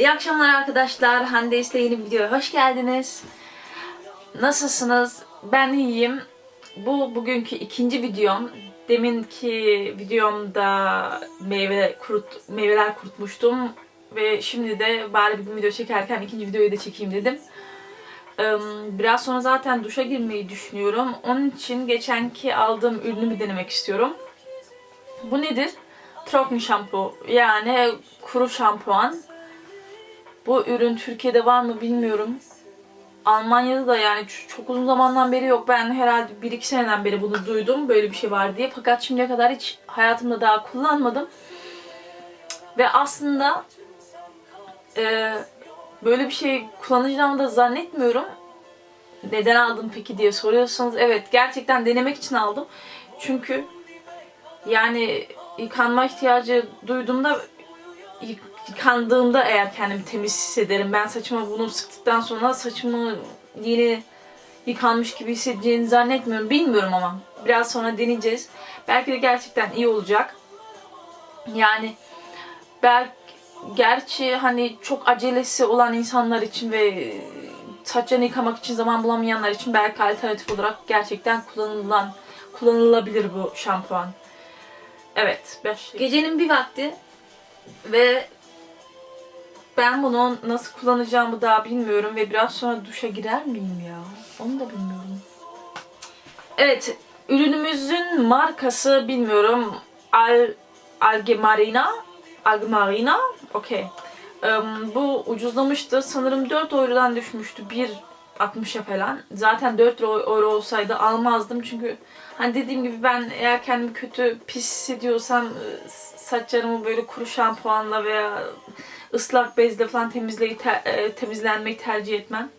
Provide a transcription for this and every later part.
İyi akşamlar arkadaşlar. Hande İste yeni bir videoya hoş geldiniz. Nasılsınız? Ben iyiyim. Bu bugünkü ikinci videom. Deminki videomda meyve kurut, meyveler kurutmuştum. Ve şimdi de bari bir video çekerken ikinci videoyu da çekeyim dedim. Biraz sonra zaten duşa girmeyi düşünüyorum. Onun için geçenki aldığım ürünü bir denemek istiyorum. Bu nedir? Trocken şampu yani kuru şampuan. Bu ürün Türkiye'de var mı bilmiyorum. Almanya'da da yani çok uzun zamandan beri yok. Ben herhalde 1-2 seneden beri bunu duydum böyle bir şey var diye. Fakat şimdiye kadar hiç hayatımda daha kullanmadım. Ve aslında e, böyle bir şey kullanacağımı da zannetmiyorum. Neden aldım peki diye soruyorsanız evet gerçekten denemek için aldım. Çünkü yani yıkanma ihtiyacı duyduğumda yıkandığımda eğer kendimi temiz hissederim. Ben saçıma bunu sıktıktan sonra saçımı yeni yıkanmış gibi hissedeceğini zannetmiyorum. Bilmiyorum ama. Biraz sonra deneyeceğiz. Belki de gerçekten iyi olacak. Yani belki gerçi hani çok acelesi olan insanlar için ve saçlarını yıkamak için zaman bulamayanlar için belki alternatif olarak gerçekten kullanılan kullanılabilir bu şampuan. Evet. başlayalım. Gecenin bir vakti ve ben bunu nasıl kullanacağımı daha bilmiyorum ve biraz sonra duşa girer miyim ya? Onu da bilmiyorum. Evet, ürünümüzün markası bilmiyorum. Al Algemarina. Algemarina. Okey. Em, bu ucuzlamıştı. Sanırım 4 eurodan düşmüştü. 1.60'a falan. Zaten 4 euro euro olsaydı almazdım. Çünkü hani dediğim gibi ben eğer kendimi kötü pis hissediyorsam e, saçlarımı böyle kuru şampuanla veya ıslak bezle falan temizleyi te- e, temizlenmeyi tercih etmem.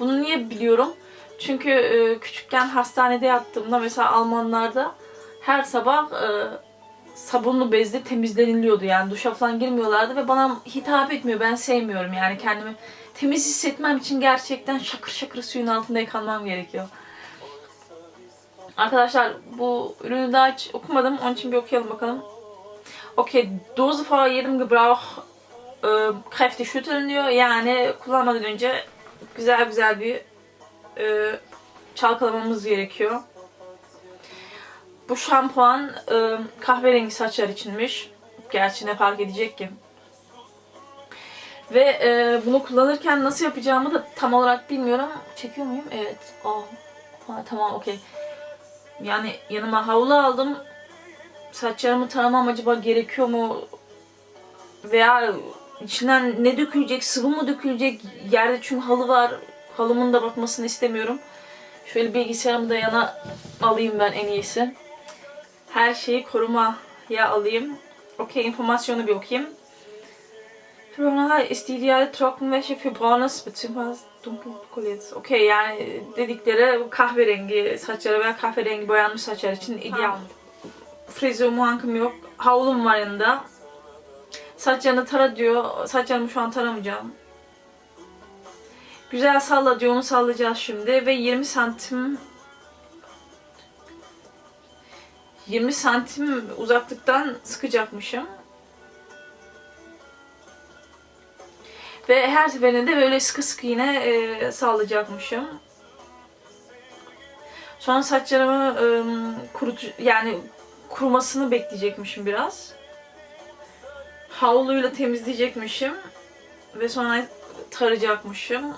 Bunu niye biliyorum? Çünkü e, küçükken hastanede yattığımda mesela Almanlarda her sabah e, sabunlu bezle temizleniliyordu yani duşa falan girmiyorlardı ve bana hitap etmiyor. Ben sevmiyorum yani kendimi temiz hissetmem için gerçekten şakır şakır suyun altında yıkanmam gerekiyor. Arkadaşlar bu ürünü daha hiç okumadım. Onun için bir okuyalım bakalım. Okay, Dose vor jedem Gebrauch e, kräftig schütteln diyor. Yani kullanmadan önce güzel güzel bir e, çalkalamamız gerekiyor. Bu şampuan e, kahverengi saçlar içinmiş. Gerçi ne fark edecek ki? Ve e, bunu kullanırken nasıl yapacağımı da tam olarak bilmiyorum. Çekiyor muyum? Evet. Oh. Ha, tamam okey. Yani yanıma havlu aldım. Saçlarımı taramam acaba gerekiyor mu? Veya içinden ne dökülecek? Sıvı mı dökülecek? Yerde çünkü halı var. Halımın da batmasını istemiyorum. Şöyle bilgisayarımı da yana alayım ben en iyisi. Her şeyi korumaya alayım. Okey, informasyonu bir okuyayım. Corona ist die ideale Trockenwäsche für braunes bzw. dunkelpoliertes. Okey yani dedikleri kahverengi saçları veya kahverengi boyanmış saçlar için ideal. Frizyo muhankım yok. Havlum var yanında. Saçlarını tara diyor. Saçlarımı şu an taramayacağım. Güzel salla diyor. Onu sallayacağız şimdi. Ve 20 santim 20 santim uzaklıktan sıkacakmışım. Ve her seferinde böyle sıkı sıkı yine e, sallayacakmışım. Sonra saçlarımı e, kurut yani kurumasını bekleyecekmişim biraz. Havluyla temizleyecekmişim ve sonra tarayacakmışım.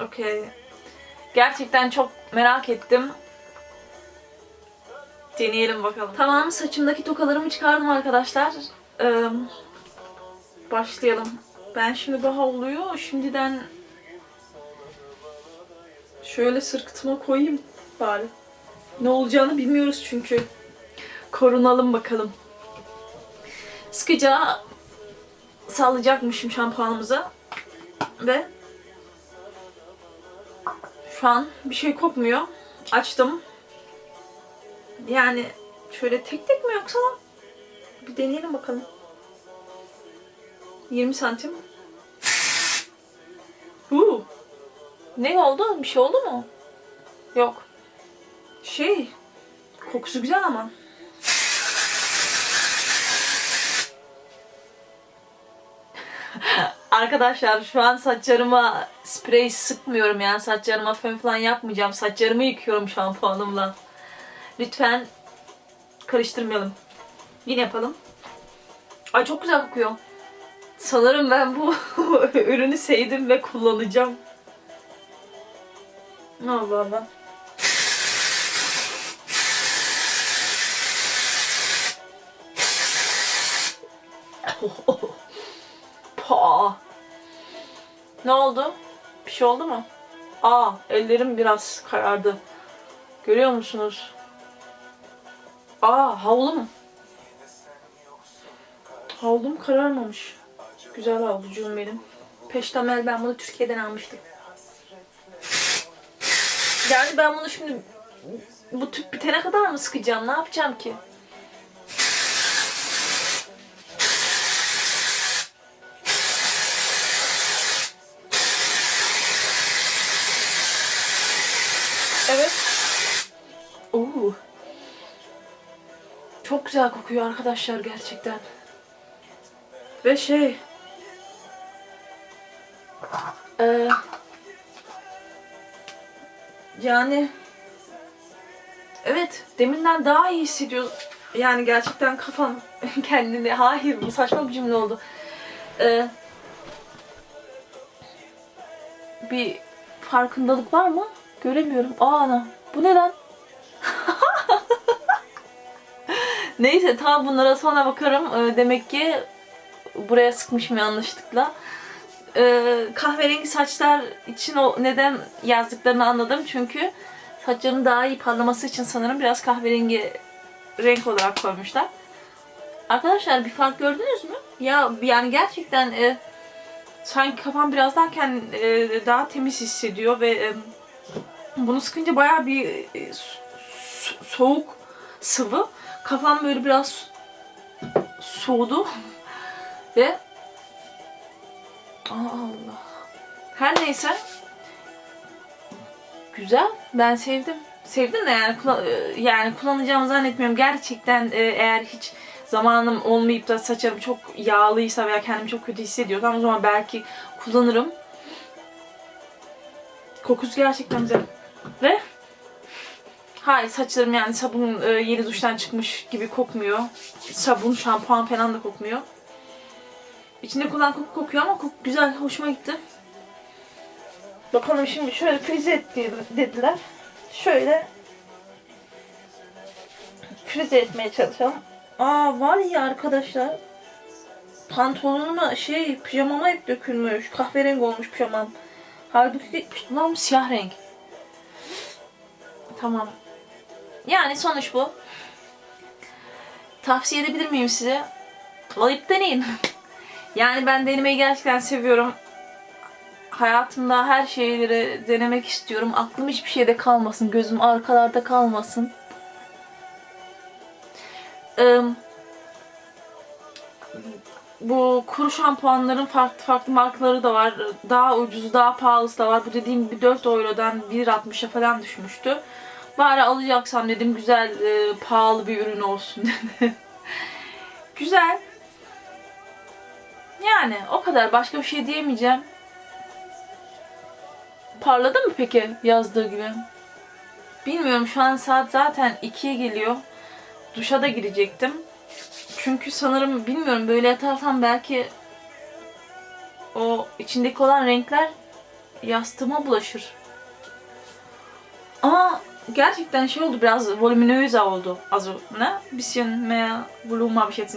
Okey. Gerçekten çok merak ettim. Deneyelim bakalım. Tamam saçımdaki tokalarımı çıkardım arkadaşlar. Ee, başlayalım. Ben şimdi bu havluyu şimdiden şöyle sırtıma koyayım bari. Ne olacağını bilmiyoruz çünkü. Korunalım bakalım. Sıkıca sallayacakmışım şampuanımıza. Ve şu an bir şey kokmuyor. Açtım. Yani şöyle tek tek mi yoksa bir deneyelim bakalım. 20 santim. Huu. Ne oldu? Bir şey oldu mu? Yok. Şey, kokusu güzel ama. Arkadaşlar şu an saçlarıma sprey sıkmıyorum yani saçlarıma fön falan yapmayacağım. Saçlarımı yıkıyorum şampuanımla. Lütfen karıştırmayalım. Yine yapalım. Ay çok güzel kokuyor. Sanırım ben bu ürünü sevdim ve kullanacağım. Allah Allah. Pa. Ne oldu? Bir şey oldu mu? Aa, ellerim biraz karardı. Görüyor musunuz? Aa, havlum. Havlum kararmamış. Güzel havlucuğum benim. Peştemel ben bunu Türkiye'den almıştım. Yani ben bunu şimdi bu tüp bitene kadar mı sıkacağım? Ne yapacağım ki? Güzel kokuyor arkadaşlar gerçekten. Ve şey... Ee, yani... Evet, deminden daha iyi hissediyorum. Yani gerçekten kafam kendini... Hayır, bu saçma bir cümle oldu. Ee, bir farkındalık var mı? Göremiyorum. Aa ana. Bu ne lan? Neyse tamam bunlara sonra bakarım. Ee, demek ki buraya sıkmışım yanlışlıkla. Ee, kahverengi saçlar için o neden yazdıklarını anladım. Çünkü saçların daha iyi parlaması için sanırım biraz kahverengi renk olarak koymuşlar. Arkadaşlar bir fark gördünüz mü? Ya yani gerçekten e, sanki kafam biraz daha kend- e, daha temiz hissediyor ve e, bunu sıkınca bayağı bir e, so- so- soğuk sıvı. Kafam böyle biraz soğudu. Ve Allah. Her neyse. Güzel. Ben sevdim. Sevdim de yani yani kullanacağımı zannetmiyorum. Gerçekten e, eğer hiç zamanım olmayıp da saçlarım çok yağlıysa veya kendimi çok kötü hissediyorsam o zaman belki kullanırım. Kokusu gerçekten güzel. Ve hayır saçlarım yani sabun e, yeni duştan çıkmış gibi kokmuyor. Sabun, şampuan falan da kokmuyor. İçinde kullan koku kokuyor ama koku güzel, hoşuma gitti. Bakalım şimdi şöyle frize et dediler. Şöyle frize etmeye çalışalım. Aa var ya arkadaşlar. Pantolonuma şey pijamama hep dökülmüş. Kahverengi olmuş pijamam. Halbuki lan siyah renk. Tamam. Yani sonuç bu. Tavsiye edebilir miyim size? Alıp deneyin. Yani ben denemeyi gerçekten seviyorum. Hayatımda her şeyleri denemek istiyorum. Aklım hiçbir şeyde kalmasın. Gözüm arkalarda kalmasın. Bu kuru şampuanların farklı farklı markaları da var. Daha ucuzu, daha pahalısı da var. Bu dediğim gibi 4 eurodan 1.60'a falan düşmüştü. Bari alacaksam dedim güzel, e, pahalı bir ürün olsun dedim. güzel. Yani o kadar. Başka bir şey diyemeyeceğim. Parladı mı peki yazdığı gibi? Bilmiyorum şu an saat zaten 2'ye geliyor. Duşa da girecektim. Çünkü sanırım bilmiyorum böyle yatarsam belki o içindeki olan renkler yastığıma bulaşır. Ama gerçekten şey oldu biraz voluminöse oldu. Also, ne? Bisschen mehr Volumen habe ich jetzt.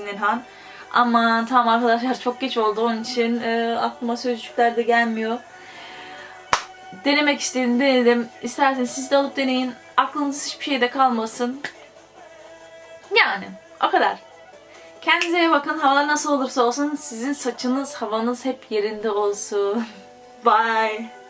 Ama tamam arkadaşlar çok geç oldu onun için e, aklıma sözcükler de gelmiyor. Denemek istedim denedim. İsterseniz siz de alıp deneyin. Aklınız hiçbir şeyde kalmasın. Yani o kadar. Kendinize iyi bakın. Havalar nasıl olursa olsun sizin saçınız, havanız hep yerinde olsun. Bye.